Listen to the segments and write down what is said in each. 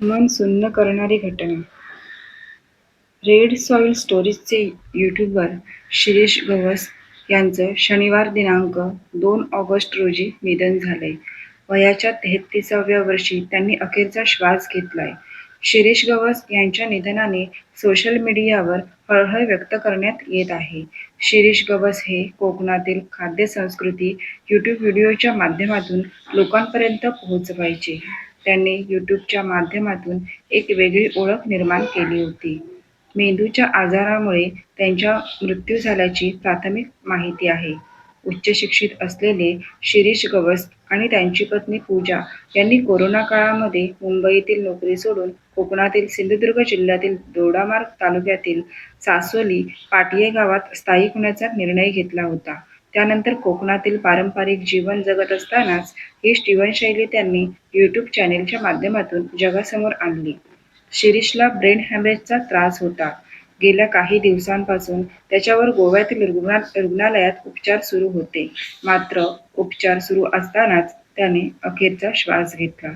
मन सुन्न करणारी घटना रेड सॉइल स्टोरीजचे यूट्यूबर शिरीष गवस यांचं शनिवार दिनांक दोन ऑगस्ट रोजी निधन झालंय. वयाच्या तेहतीसाव्या वर्षी त्यांनी अखेरचा श्वास घेतलाय. शिरीष गवस यांच्या निधनाने सोशल मीडियावर हळहळ व्यक्त करण्यात येत आहे. शिरीष गवस हे कोकणातील खाद्यसंस्कृती यूट्यूब व्हिडिओच्या माध्यमातून लोकांपर्यंत पोहोचवायचे. त्यांनी यूट्यूबच्या माध्यमातून एक वेगळी ओळख निर्माण केली होती. मेंदूच्या आजारामुळे त्यांच्या मृत्यू झाल्याची प्राथमिक माहिती आहे. उच्चशिक्षित असलेले शिरीष गवस आणि त्यांची पत्नी पूजा यांनी कोरोना काळामध्ये मुंबईतील नोकरी सोडून कोकणातील सिंधुदुर्ग जिल्ह्यातील दोडामार्ग तालुक्यातील सासोली पाटिये गावात स्थायिक होण्याचा निर्णय घेतला होता. त्यानंतर कोकणातील पारंपरिक जीवन जगत असतानाच ही जीवनशैली त्यांनी यूट्यूब चॅनेलच्या माध्यमातून जगासमोर आणली. शिरीषला ब्रेन हॅमरेजचा त्रास होता. गेल्या काही दिवसांपासून त्याच्यावर गोव्यातील रुग्णालयात उपचार सुरू होते. मात्र उपचार सुरू असतानाच त्याने अखेरचा श्वास घेतला.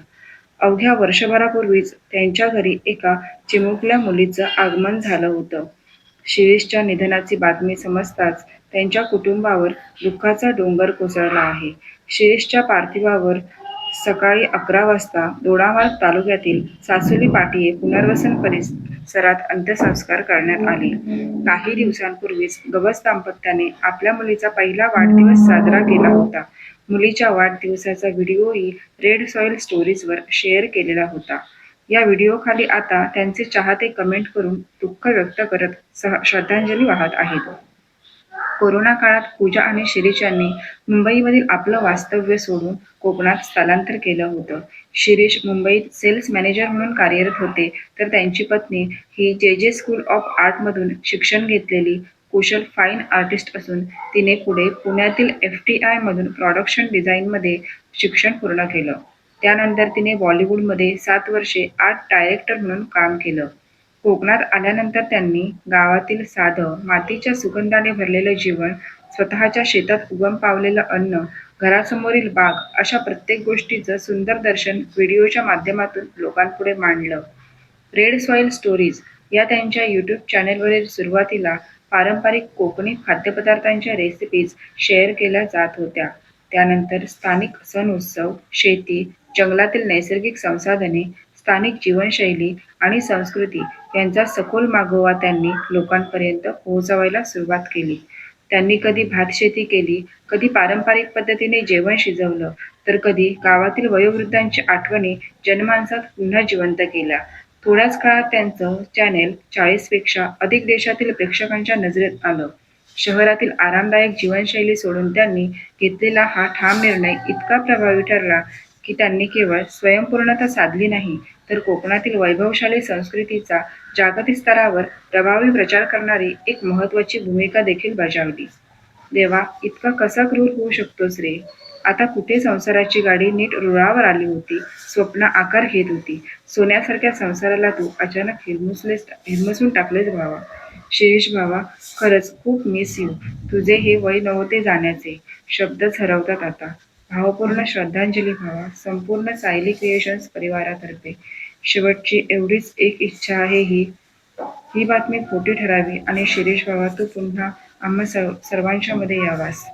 अवघ्या वर्षभरापूर्वीच त्यांच्या घरी एका चिमुकल्या मुलीचं आगमन झालं होतं. शिरीषच्या निधनाची बातमी समजताच त्यांच्या कुटुंबावर दुःखाचा डोंगर कोसळला आहे. शिरीषच्या पार्थिवावर सकाळी अकरा वाजता दोडामार्ग तालुक्यातील सासोली पाटी पुनर्वसन परिसरात अंत्यसंस्कार करण्यात आले. काही दिवसांपूर्वीच गवस दाम्पत्याने आपल्या मुलीचा पहिला वाढदिवस साजरा केला होता. मुलीच्या वाढदिवसाचा व्हिडिओही रेड सॉइल स्टोरीजवर शेअर केलेला होता. या व्हिडिओखाली आता त्यांचे चाहते कमेंट करून दुःख व्यक्त करत श्रद्धांजली वाहत आहेत. कोरोना काळात पूजा आणि शिरीष यांनी मुंबईमधील आपलं वास्तव्य सोडून कोकणात स्थलांतर केलं होतं. शिरीष मुंबईत सेल्स मॅनेजर म्हणून कार्यरत होते तर त्यांची पत्नी ही जे. जे. स्कूल ऑफ आर्टमधून शिक्षण घेतलेली कुशल फाईन आर्टिस्ट असून तिने पुढे पुण्यातील एफ टी आय मधून प्रॉडक्शन डिझाईनमध्ये शिक्षण पूर्ण केलं. त्यानंतर तिने बॉलिवूडमध्ये सात वर्षे आर्ट डायरेक्टर म्हणून काम केलं. कोकणात आल्यानंतर त्यांनी गावातील साधं, मातीच्या सुगंधाने भरलेलं जीवन, स्वतःच्या शेतात उगम पावलेलं अन्न, घरासमोरील बाग अशा प्रत्येक गोष्टीचं सुंदर दर्शन व्हिडिओच्या माध्यमातून लोकांपुढे मांडलं. रेड सॉइल स्टोरीज या त्यांच्या यूट्यूब चॅनेलवरील सुरुवातीला पारंपरिक कोकणी खाद्यपदार्थांच्या रेसिपीज शेअर केल्या जात होत्या. त्यानंतर स्थानिक सण-उत्सव, शेती, जंगलातील नैसर्गिक संसाधने, स्थानिक जीवनशैली आणि संस्कृती यांचा सखोल मागोवा त्यांनी लोकांपर्यंत पोहोचवायला सुरुवात केली. त्यांनी कधी भातशेती केली, कधी पारंपरिक पद्धतीने जेवण शिजवलं, तर कधी गावातील वयोवृद्धांची आठवणी जनमानसात पुन्हा जिवंत केल्या. थोड्याच काळात त्यांचं चॅनेल चाळीसपेक्षा अधिक देशातील प्रेक्षकांच्या नजरेत आलं. शहरातील आरामदायक जीवनशैली सोडून त्यांनी घेतलेला हा ठाम निर्णय इतका प्रभावी ठरला की त्यांनी केवळ स्वयंपूर्णता साधली नाही, तर कोकणातील वैभवशाली संस्कृतीचा जागतिक स्तरावर प्रभावी प्रचार करणारी एक महत्त्वाची भूमिका देखील बजावली. देवा, इतका कसा क्रूर होऊ शकतोस रे? आता कुठे संसाराची गाडी नीट रुळावर आली होती, स्वप्न आकार घेत होती. सोन्यासारख्या संसाराला तू अचानक हिरमसून टाकलेस भावा. शिरीष भावा, खरंच खूप मिस यू. तुझे हे वय नव्हते जाण्याचे. शब्दच हरवतात आता. भावपूर्ण श्रद्धांजली व्हावा संपूर्ण सायली क्रिएशन्स परिवारातर्फे. शेवटची एवढीच एक इच्छा आहे ही ही बातमी खोटी ठरावी आणि शिरीष भावा तू पुन्हा आम्हा सर्वांच्या मध्ये यावास.